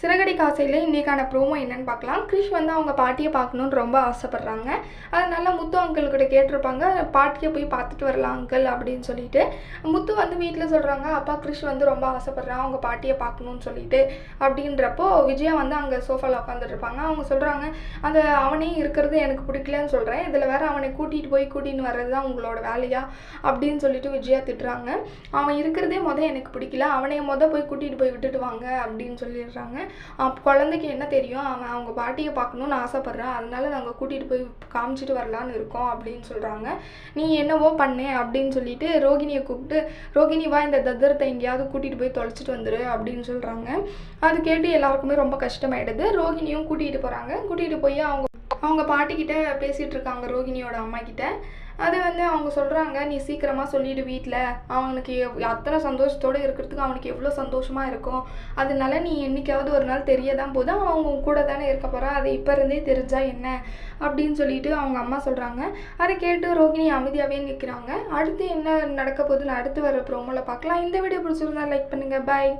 சிறகடி காசையில் இன்றைக்கான ப்ரோமோ என்னன்னு பார்க்கலாம். கிரிஷ் வந்து அவங்க பாட்டியை பார்க்கணுன்னு ரொம்ப ஆசைப்பட்றாங்க. அதனால முத்து அங்கிள் கிட்ட கேட்டிருப்பாங்க. பாட்டியை போய் பார்த்துட்டு வரலாம் அங்கிள் அப்படின்னு சொல்லிட்டு. முத்து வந்து வீட்டில் சொல்கிறாங்க அப்பா கிரிஷ் வந்து ரொம்ப ஆசைப்பட்றான் அவங்க பாட்டியை பார்க்கணுன்னு சொல்லிட்டு. அப்படின்றப்போ விஜயா வந்து அங்கே சோஃபாவில் உட்காந்துட்ருப்பாங்க அவங்க சொல்கிறாங்க அந்த அவனே இருக்கிறது எனக்கு பிடிக்கலன்னு சொல்கிறேன் இதில் வேற அவனை கூட்டிகிட்டு போய் கூட்டின்னு வர்றது தான் உங்களோட வேலையா? அப்படின்னு சொல்லிட்டு விஜயா திட்டுறாங்க. அவன் இருக்கிறதே மொதல் எனக்கு பிடிக்கல. அவனைய மொதல் போய் கூட்டிகிட்டு போய் விட்டுட்டு வாங்க. அப்படின்னு சொல்லிடுறாங்க. குழந்தைக்கு என்ன தெரியும்? அவன் அவங்க பாட்டியை பார்க்கணுன்னு ஆசைப்பட்றான். அதனால நாங்கள் கூட்டிகிட்டு போய் காமிச்சிட்டு வரலான்னு இருக்கோம் அப்படின்னு சொல்கிறாங்க நீ என்னவோ பண்ணு அப்படின்னு சொல்லிட்டு ரோகிணியை கூப்பிட்டு ரோகிணி வா இந்த தத்தரத்தை எங்கேயாவது கூட்டிகிட்டு போய் தொலைச்சிட்டு வந்துரு அப்படின்னு சொல்கிறாங்க அது கேட்டு எல்லாருக்குமே ரொம்ப கஷ்டமாயிடுது. ரோகிணியும் கூட்டிகிட்டு போகிறாங்க கூட்டிகிட்டு போய் அவங்க அவங்க பாட்டிக்கிட்ட பேசிகிட்டு இருக்காங்க ரோகிணியோட அம்மா கிட்ட அது வந்து அவங்க சொல்கிறாங்க நீ சீக்கிரமாக சொல்லிவிடு வீட்டில் அவனுக்கு அத்தனை சந்தோஷத்தோடு இருக்கிறதுக்கு அவனுக்கு எவ்வளோ சந்தோஷமாக இருக்கும். அதனால நீ என்னைக்காவது ஒரு நாள் தெரிய தான் போது அவங்க கூட தானே இருக்க போகிறா அது இப்போ இருந்தே தெரிஞ்சா என்ன? அப்படின்னு சொல்லிட்டு அவங்க அம்மா சொல்கிறாங்க அதை கேட்டு ரோகிணி அமைதியாகவே நிற்கிறாங்க அடுத்து என்ன நடக்க போகுதுன்னு அடுத்து வர ப்ரோமோவில் பார்க்கலாம் இந்த வீடியோ பிடிச்சிருந்தா லைக் பண்ணுங்கள் பாய்